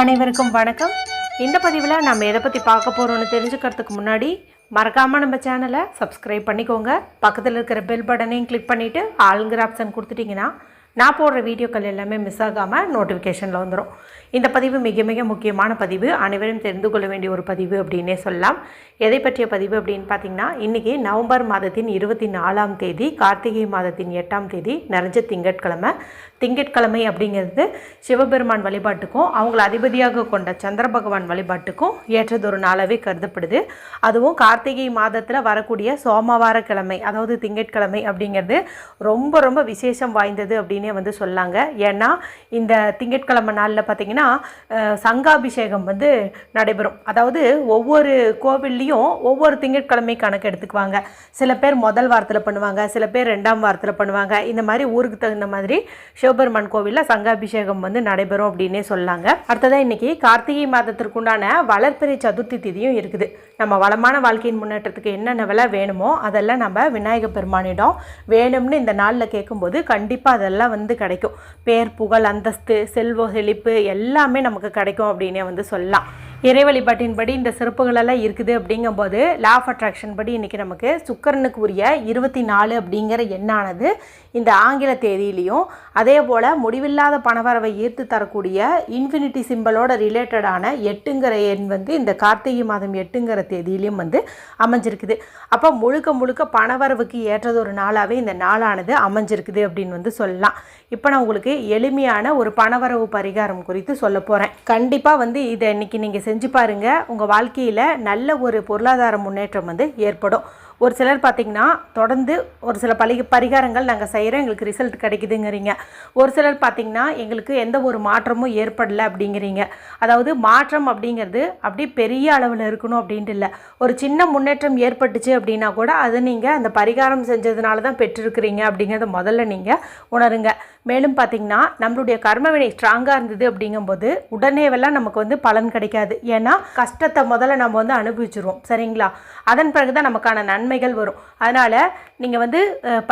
அனைவருக்கும் வணக்கம். இந்த பதிவில் நம்ம எதை பற்றி பார்க்க போகிறோம்னு தெரிஞ்சுக்கிறதுக்கு முன்னாடி மறக்காமல் நம்ம சேனலை சப்ஸ்கிரைப் பண்ணிக்கோங்க. பக்கத்தில் இருக்கிற பெல் பட்டனையும் கிளிக் பண்ணிவிட்டு ஆளுங்கிற ஆப்ஷன் கொடுத்துட்டிங்கன்னா நான் போடுற வீடியோக்கள் எல்லாமே மிஸ் ஆகாமல் நோட்டிஃபிகேஷனில் வந்துடும் இந்த பதிவு மிக மிக முக்கியமான பதிவு. அனைவரும் தெரிந்து கொள்ள வேண்டிய ஒரு பதிவு அப்படின்னே சொல்லலாம். எதை பற்றிய பதிவு அப்படின்னு பார்த்தீங்கன்னா இன்றைக்கி நவம்பர் மாதத்தின் இருபத்தி நாலாம் தேதி கார்த்திகை மாதத்தின் எட்டாம் தேதி நிறைஞ்ச திங்கட்கிழமை. திங்கட்கிழமை அப்படிங்கிறது சிவபெருமான் வழிபாட்டுக்கும் அவங்கள அதிபதியாக கொண்ட சந்திர பகவான் வழிபாட்டுக்கும் ஏற்றதொரு நாளாகவே கருதப்படுது. அதுவும் கார்த்திகை மாதத்தில் வரக்கூடிய சோமவார கிழமை அதாவது திங்கட்கிழமை அப்படிங்கிறது ரொம்ப ரொம்ப விசேஷம் வாய்ந்தது அப்படின்னே வந்து சொல்லாங்க. ஏன்னா இந்த திங்கட்கிழமை நாளில் பார்த்தீங்கன்னா சங்காபிஷேகம் வந்து நடைபெறும். அதாவது ஒவ்வொரு கோவில்லையும் ஒவ்வொரு திங்கட்கிழமை கணக்கு எடுத்துக்குவாங்க. சில பேர் முதல் வாரத்தில் பண்ணுவாங்க சில பேர் ரெண்டாம் வாரத்தில் பண்ணுவாங்க. இந்த மாதிரி ஊருக்கு தகுந்த மாதிரி சிவபெருமான் கோவிலில் சங்காபிஷேகம் வந்து நடைபெறும் அப்படின்னே சொல்லாங்க. அடுத்ததாக இன்னைக்கு கார்த்திகை மாதத்திற்குண்டான வளர்ப்பிறை சதுர்த்தி திதியும் இருக்குது. நம்ம வளமான வாழ்க்கையின் முன்னேற்றத்துக்கு என்னென்ன வேணுமோ அதெல்லாம் நம்ம விநாயக பெருமானிடம் வேணும்னு இந்த நாளில் கேட்கும்போது கண்டிப்பாக அதெல்லாம் வந்து கிடைக்கும். பேர் புகழ் அந்தஸ்து செல்வ செழிப்பு எல்லாமே நமக்கு கிடைக்கும் அப்படின்னே வந்து சொல்லலாம். இறை வழிபாட்டின்படி இந்த சிறப்புகளெல்லாம் இருக்குது அப்படிங்கும்போது லா ஆஃப் அட்ராக்ஷன் படி இன்றைக்கி நமக்கு சுக்கரனுக்கு உரிய இருபத்தி நாலு அப்படிங்கிற எண்ணானது இந்த ஆங்கில தேதியிலையும் அதே போல் முடிவில்லாத பணவரவை ஈர்த்து தரக்கூடிய இன்ஃபினிட்டி சிம்பலோட ரிலேட்டடான எட்டுங்கிற எண் வந்து இந்த கார்த்திகை மாதம் எட்டுங்கிற தேதியிலையும் வந்து அமைஞ்சிருக்குது. அப்போ முழுக்க முழுக்க பணவரவுக்கு ஏற்றது ஒரு நாளாகவே இந்த நாளானது அமைஞ்சிருக்குது அப்படின்னு வந்து சொல்லலாம். இப்போ நான் உங்களுக்கு எளிமையான ஒரு பணவரவு பரிகாரம் குறித்து சொல்ல போகிறேன் கண்டிப்பாக வந்து இதை இன்றைக்கி நீங்கள் செஞ்சு பாருங்கள் உங்கள் வாழ்க்கையில் நல்ல ஒரு பொருளாதார முன்னேற்றம் வந்து ஏற்படும். ஒரு சிலர் பார்த்திங்கன்னா தொடர்ந்து ஒரு சில பழி பரிகாரங்கள் நாங்கள் செய்கிறோம் எங்களுக்கு ரிசல்ட் கிடைக்குதுங்கிறீங்க. ஒரு சிலர் பார்த்திங்கன்னா எங்களுக்கு எந்த ஒரு மாற்றமும் ஏற்படலை அப்படிங்கிறீங்க. அதாவது மாற்றம் அப்படிங்கிறது அப்படி பெரிய அளவில் இருக்கணும் அப்படின்ட்டு இல்லை. ஒரு சின்ன முன்னேற்றம் ஏற்பட்டுச்சு அப்படின்னா கூட அதை நீங்கள் அந்த பரிகாரம் செஞ்சதுனால தான் பெற்றிருக்கிறீங்க அப்படிங்கிறத முதல்ல நீங்கள் உணருங்க. மேலும் பார்த்திங்கன்னா நம்மளுடைய கர்மவினை ஸ்ட்ராங்காக இருந்தது அப்படிங்கும்போது உடனேவெல்லாம் நமக்கு வந்து பலன் கிடைக்காது. ஏன்னா கஷ்டத்தை முதல்ல நம்ம வந்து அனுபவிச்சிருவோம். சரிங்களா? அதன் பிறகு தான் நமக்கான நன்மைகள் வரும். அதனால் நீங்கள் வந்து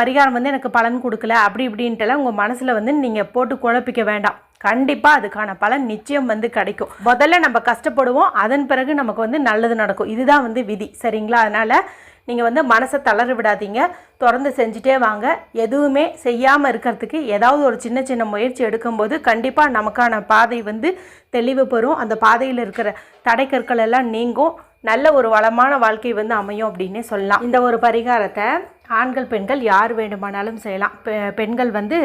பரிகாரம் வந்து எனக்கு பலன் கொடுக்கல அப்படி இப்படின்ட்டுலாம் உங்கள் மனசில் வந்து நீங்கள் போட்டு குழப்பிக்க வேண்டாம். கண்டிப்பாக அதுக்கான பலன் நிச்சயம் வந்து கிடைக்கும். முதல்ல நம்ம கஷ்டப்படுவோம் அதன் பிறகு நமக்கு வந்து நல்லது நடக்கும். இதுதான் வந்து விதி. சரிங்களா? அதனால் நீங்கள் வந்து மனசை தளர விடாதீங்க. தொடர்ந்து செஞ்சுட்டே வாங்க. எதுவுமே செய்யாமல் இருக்கிறதுக்கு ஏதாவது ஒரு சின்ன சின்ன முயற்சி எடுக்கும்போது கண்டிப்பாக நமக்கான பாதை வந்து தெளிவு பெறும். அந்த பாதையில் இருக்கிற தடைக்கற்கள் எல்லாம் நீங்கும். நல்ல ஒரு வளமான வாழ்க்கை வந்து அமையும் அப்படின்னே சொல்லலாம். இந்த ஒரு பரிகாரத்தை ஆண்கள் பெண்கள் யார் வேண்டுமானாலும் செய்யலாம். பெ- பெண்கள் வந்து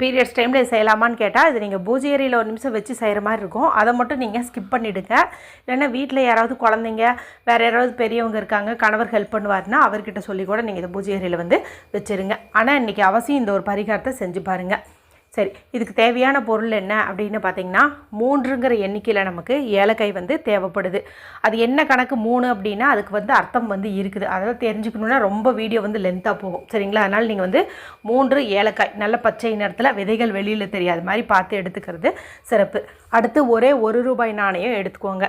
பீரியட்ஸ் டைமில் செய்யலாமான்னு கேட்டால் இது நீங்கள் பூஜை அறையில் ஒரு நிமிஷம் வச்சு செய்கிற மாதிரி இருக்கும். அதை மட்டும் நீங்கள் ஸ்கிப் பண்ணிவிடுங்க இல்லைன்னா வீட்டில் யாராவது குழந்தைங்க வேறு யாராவது பெரியவங்க இருக்காங்க கணவர் ஹெல்ப் பண்ணுவாருன்னா அவர்கிட்ட சொல்லி கூட நீங்கள் இந்த பூஜை அறையில் வந்து வச்சுருங்க. ஆனால் இன்றைக்கி அவசியம் இந்த ஒரு பரிகாரத்தை செஞ்சு பாருங்கள் சரி இதுக்கு தேவையான பொருள் என்ன அப்படின்னு பார்த்தீங்கன்னா மூன்றுங்கிற எண்ணிக்கையில் நமக்கு ஏலக்காய் வந்து தேவைப்படுது. அது என்ன கணக்கு மூணு அப்படின்னா அதுக்கு வந்து அர்த்தம் வந்து இருக்குது. அதாவது தெரிஞ்சுக்கணுன்னா ரொம்ப வீடியோ வந்து லென்த்தாக போகும். சரிங்களா? அதனால் நீங்கள் வந்து மூன்று ஏலக்காய் நல்ல பச்சை நிறத்தில் விதைகள் வெளியில் தெரியாத மாதிரி பார்த்து எடுத்துக்கிறது சிறப்பு. அடுத்து ஒரே ஒரு ரூபாய் நாணயம் எடுத்துக்கோங்க.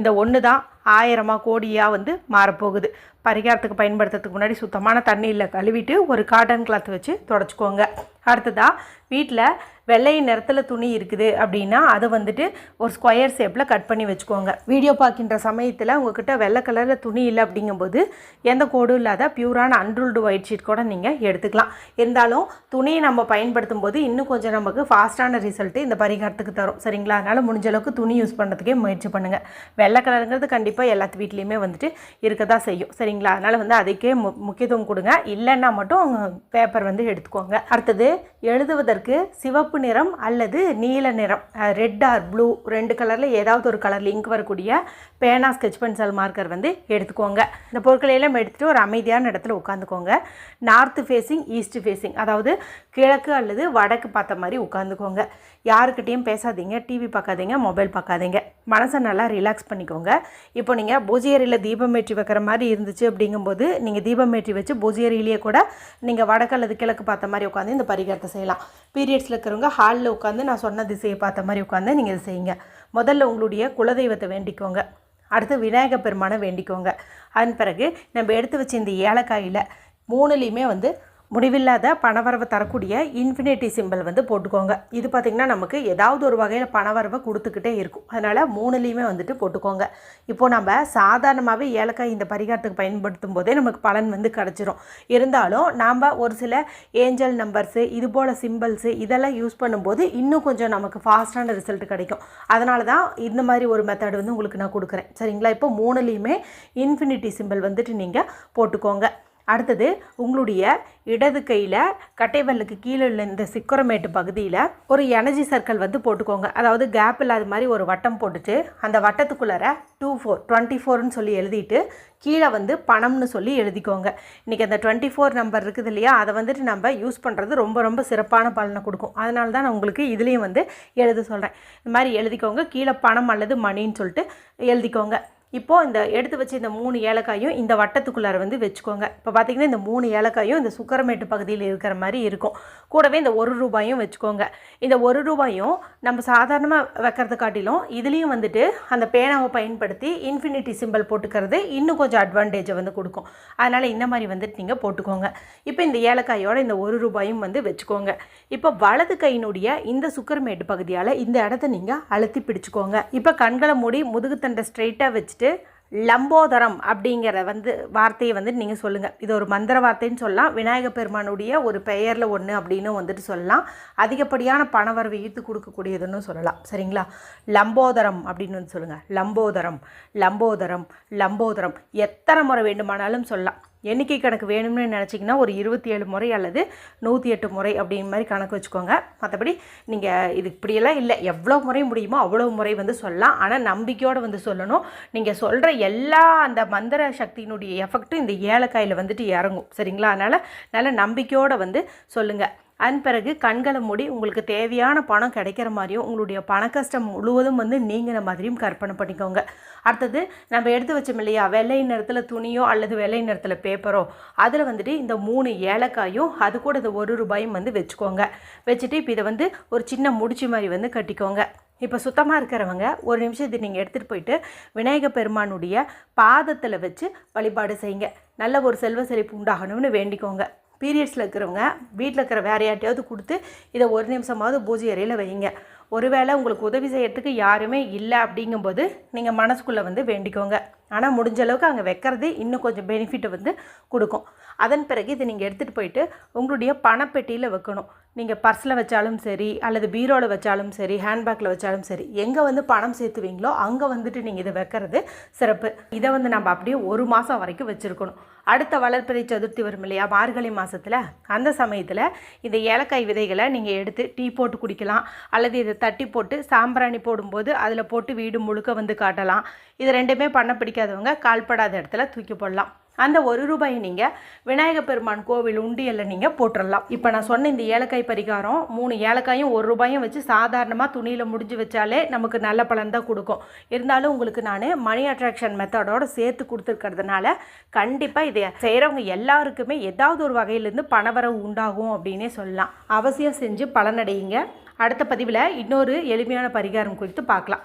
இந்த ஒன்று தான் ஆயிரமா கோடியாக வந்து மாறப்போகுது. பரிகாரத்துக்கு பயன்படுத்துறதுக்கு முன்னாடி சுத்தமான தண்ணியில் கழுவிட்டு ஒரு காட்டன் கிளாத் வச்சு தொடச்சிக்கோங்க. அடுத்ததாக வீட்டில் வெள்ளை நிறத்தில் துணி இருக்குது அப்படின்னா அதை வந்துட்டு ஒரு ஸ்கொயர் ஷேப்பில் கட் பண்ணி வச்சுக்கோங்க. வீடியோ பார்க்கின்ற சமயத்தில் உங்ககிட்ட வெள்ளை கலரில் துணி இல்லை அப்படிங்கும்போது எந்த கோடும் இல்லாத பியூரான அன்ரூல்டு ஒயிட் ஷீட் கூட நீங்கள் எடுத்துக்கலாம். இருந்தாலும் துணியை நம்ம பயன்படுத்தும் போது இன்னும் கொஞ்சம் நமக்கு ஃபாஸ்ட்டான ரிசல்ட்டு இந்த பரிகாரத்துக்கு தரும். சரிங்களா? அதனால் முடிஞ்ச அளவுக்கு துணி யூஸ் பண்ணுறதுக்கே முயற்சி பண்ணுங்கள் வெள்ளை கலருங்கிறது கண்டிப்பாக எல்லாத்து வீட்லேயுமே வந்துட்டு இருக்க தான் செய்யும். சரிங்களா? அதனால் வந்து அதுக்கே மு முக்கியத்துவம் கொடுங்க. இல்லைன்னா மட்டும் பேப்பர் வந்து எடுத்துக்கோங்க. அடுத்தது எழுதுவதற்கு சிவப்பு நிறம் அல்லது நீல நிறம். ரெட் ஆர் ப்ளூ ரெண்டு கலரில் ஏதாவது ஒரு கலரில் இங்க் வரக்கூடிய பேனா ஸ்கெச் பென்சில் மார்க்கர் வந்து எடுத்துக்கோங்க. இந்த பொருட்களை எல்லாம் எடுத்துகிட்டு ஒரு அமைதியான இடத்துல உட்காந்துக்கோங்க. நார்த்து ஃபேஸிங் ஈஸ்ட் ஃபேஸிங் அதாவது கிழக்கு அல்லது வடக்கு பார்த்த மாதிரி உட்காந்துக்கோங்க. யாருக்கிட்டேயும் பேசாதீங்க டிவி பார்க்காதீங்க மொபைல் பார்க்காதீங்க. மனசை நல்லா ரிலாக்ஸ் பண்ணிக்கோங்க. இப்போ நீங்கள் பூஜை தீபம் ஏற்றி வைக்கிற மாதிரி இருந்துச்சு அப்படிங்கும்போது நீங்கள் தீபம் ஏற்றி வச்சு பூஜை கூட நீங்கள் வடக்கு அல்லது கிழக்கு பார்த்த மாதிரி உட்காந்து இந்த பரிகாரத்தை செய்யலாம். பீரியட்ஸில் இருக்கிறவங்க ஹாலில் உட்காந்து நான் சொன்ன திசையை பார்த்த மாதிரி உட்காந்து நீங்கள் இதை செய்யுங்க. முதல்ல உங்களுடைய குலதெய்வத்தை வேண்டிக்கோங்க. அடுத்து விநாயக பெருமானை வேண்டிக்கோங்க. அதன் பிறகு நம்ம எடுத்து வச்ச இந்த ஏலக்காயில் மூணுலேயுமே வந்து முடிவில்லாத பணவரவை தரக்கூடிய இன்ஃபினிட்டி சிம்பிள் வந்து போட்டுக்கோங்க. இது பார்த்திங்கன்னா நமக்கு ஏதாவது ஒரு வகையில் பணவரவை கொடுத்துக்கிட்டே இருக்கும். அதனால் மூணுலேயுமே வந்துட்டு போட்டுக்கோங்க. இப்போது நம்ம சாதாரணமாகவே ஏலக்காய் இந்த பரிகாரத்துக்கு பயன்படுத்தும் போதே நமக்கு பலன் வந்து கிடச்சிரும். இருந்தாலும் நாம் ஒரு சில ஏஞ்சல் நம்பர்ஸு இது போல் சிம்பிள்ஸு இதெல்லாம் யூஸ் பண்ணும்போது இன்னும் கொஞ்சம் நமக்கு ஃபாஸ்ட்டான ரிசல்ட் கிடைக்கும். அதனால தான் இந்த மாதிரி ஒரு மெத்தட் வந்து உங்களுக்கு நான் கொடுக்குறேன். சரிங்களா? இப்போ மூணுலேயுமே இன்ஃபினிட்டி சிம்பிள் வந்துட்டு நீங்கள் போட்டுக்கோங்க. அடுத்தது உங்களுடைய இடது கையில் கட்டைவல்லுக்கு கீழே உள்ள இந்த சிக்குரமேட்டு பகுதியில் ஒரு எனர்ஜி சர்க்கிள் வந்து போட்டுக்கோங்க. அதாவது கேப் இல்லாத மாதிரி ஒரு வட்டம் போட்டுட்டு அந்த வட்டத்துக்குள்ளார டூ ஃபோர் டுவெண்ட்டி ஃபோர்னு சொல்லி எழுதிட்டு கீழே வந்து பணம்னு சொல்லி எழுதிக்கோங்க. இன்றைக்கி அந்த டுவெண்ட்டி ஃபோர் நம்பர் இருக்குது இல்லையா? அதை வந்துட்டு நம்ம யூஸ் பண்ணுறது ரொம்ப ரொம்ப சிறப்பான பலனை கொடுக்கும். அதனால தான் நான் உங்களுக்கு இதுலேயும் வந்து எழுத சொல்கிறேன் இந்த மாதிரி எழுதிக்கோங்க. கீழே பணம் அல்லது மணின்னு சொல்லிட்டு எழுதிக்கோங்க. இப்போது இந்த எடுத்து வச்சு இந்த மூணு ஏலக்காயும் இந்த வட்டத்துக்குள்ளார வந்து வச்சுக்கோங்க. இப்போ பார்த்தீங்கன்னா இந்த மூணு ஏலக்காயும் இந்த சுக்கரமேட்டு பகுதியில் இருக்கிற மாதிரி இருக்கும். கூடவே இந்த ஒரு ரூபாயும் வச்சுக்கோங்க. இந்த ஒரு ரூபாயும் நம்ம சாதாரணமாக வைக்கிறது காட்டிலும் இதுலேயும் வந்துட்டு அந்த பேனாவை பயன்படுத்தி இன்ஃபினிட்டி சிம்பிள் போட்டுக்கிறது இன்னும் கொஞ்சம் அட்வான்டேஜை வந்து கொடுக்கும். அதனால் இந்த மாதிரி வந்துட்டு நீங்கள் போட்டுக்கோங்க. இப்போ இந்த ஏலக்காயோட இந்த ஒரு ரூபாயும் வந்து வச்சுக்கோங்க. இப்போ வலது கையினுடைய இந்த சுக்கரமேட்டு பகுதியால் இந்த இடத்த நீங்கள் அழுத்தி பிடிச்சிக்கோங்க. இப்போ கண்களை மூடி முதுகுத்தண்டை வச்சு வச்சுட்டு லம்போதரம் அப்படிங்கிற வந்து வார்த்தையை வந்துட்டு நீங்கள் சொல்லுங்கள் இது ஒரு மந்திர வார்த்தைன்னு சொல்லலாம். விநாயகப் பெருமானுடைய ஒரு பெயரில் ஒன்று அப்படின்னு வந்துட்டு சொல்லலாம். அதிகப்படியான பணவரவை ஈர்த்து கொடுக்கக்கூடியதுன்னு சொல்லலாம். சரிங்களா? லம்போதரம் அப்படின்னு வந்து சொல்லுங்கள் லம்போதரம் லம்போதரம் லம்போதரம். எத்தனை முறை வேண்டுமானாலும் சொல்லலாம். எண்ணிக்கை கணக்கு வேணும்னு நினச்சிங்கன்னா ஒரு இருபத்தி ஏழு முறை அல்லது நூற்றி எட்டு முறை அப்படின் மாதிரி கணக்கு வச்சுக்கோங்க. மற்றபடி நீங்கள் இது இப்படியெல்லாம் இல்லை. எவ்வளோ முறை முடியுமோ அவ்வளோ முறை வந்து சொல்லலாம். ஆனால் நம்பிக்கையோடு வந்து சொல்லணும். நீங்கள் சொல்கிற எல்லா அந்த மந்திர சக்தியினுடைய எஃபெக்ட்டும் இந்த ஏலக்காயில் வந்துட்டு இறங்கும். சரிங்களா? அதனால் நல்ல நம்பிக்கையோடு வந்து சொல்லுங்கள் அதன் பிறகு கண்களை மூடி உங்களுக்கு தேவையான பணம் கிடைக்கிற மாதிரியும் உங்களுடைய பண கஷ்டம் முழுவதும் வந்து நீங்கிற மாதிரியும் கற்பனை பண்ணிக்கோங்க. அடுத்தது நம்ம எடுத்து வச்சோம் இல்லையா வெள்ளை நிறத்தில் துணியோ அல்லது வெள்ளை நிறத்தில் பேப்பரோ அதில் வந்துட்டு இந்த மூணு ஏலக்காயும் அது கூட இந்த ஒரு ரூபாயும் வந்து வச்சுக்கோங்க. வச்சுட்டு இப்போ இதை வந்து ஒரு சின்ன முடிச்சு மாதிரி வந்து கட்டிக்கோங்க. இப்போ சுத்தமாக இருக்கிறவங்க ஒரு நிமிஷம் இது நீங்கள் எடுத்துகிட்டு போயிட்டு விநாயக பெருமானுடைய பாதத்தில் வச்சு வழிபாடு செய்யுங்க. நல்ல ஒரு செல்வ செழிப்பு உண்டாகணும்னு வேண்டிக்கோங்க. பீரியட்ஸில் இருக்கிறவங்க வீட்டில் இருக்கிற வேற யார்ட்டையாவது கொடுத்து இதை ஒரு நிமிஷமாவது பூஜை அறையில் வைங்க ஒருவேளை உங்களுக்கு உதவி செய்யறதுக்கு யாருமே இல்லை அப்படிங்கும்போது நீங்கள் மனசுக்குள்ளே வந்து வேண்டிக்கோங்க. ஆனால் முடிஞ்ச அளவுக்கு அங்கே வைக்கிறது இன்னும் கொஞ்சம் பெனிஃபிட்டை வந்து கொடுக்கும். அதன் பிறகு இதை நீங்கள் எடுத்துகிட்டு போயிட்டு உங்களுடைய பணப்பெட்டியில் வைக்கணும். நீங்கள் பர்ஸில் வச்சாலும் சரி அல்லது பீரோவில் வச்சாலும் சரி ஹேண்ட்பேக்கில் வச்சாலும் சரி எங்கே வந்து பணம் சேர்த்துவீங்களோ அங்கே வந்துட்டு நீங்கள் இதை வைக்கிறது சிறப்பு. இதை வந்து நம்ம அப்படியே ஒரு மாதம் வரைக்கும் வச்சுருக்கணும். அடுத்த வளர்ப்பிறை சதுர்த்தி வரும் இல்லையா? மார்கழி மாதத்தில் அந்த சமயத்தில் இந்த ஏலக்காய் விதைகளை நீங்கள் எடுத்து டீ போட்டு குடிக்கலாம். அல்லது இதை தட்டி போட்டு சாம்பிராணி போடும்போது அதில் போட்டு வீடு முழுக்க வந்து காட்டலாம். இது ரெண்டுமே பண்ண பிடிக்காதவங்க கால்படாத இடத்துல தூக்கி போடலாம். அந்த ஒரு ரூபாயை நீங்கள் விநாயகப் பெருமான் கோவில் உண்டியலில் நீங்கள் போட்டுடலாம் இப்போ நான் சொன்ன இந்த ஏலக்காய் பரிகாரம் மூணு ஏலக்காயும் ஒரு ரூபாயும் வச்சு சாதாரணமாக துணியில் முடிஞ்சு வச்சாலே நமக்கு நல்ல பலன் தான் கொடுக்கும். இருந்தாலும் உங்களுக்கு நான் மணி அட்ராக்ஷன் மெத்தடோட சேர்த்து கொடுத்துருக்கறதுனால கண்டிப்பாக இதை செய்கிறவங்க எல்லாருக்குமே ஏதாவது ஒரு வகையிலேருந்து பணவரவு உண்டாகும் அப்படின்னே சொல்லலாம். அவசியம் செஞ்சு பலனடையுங்க. அடுத்த பதிவில் இன்னொரு எளிமையான பரிகாரம் குறித்து பார்க்கலாம்.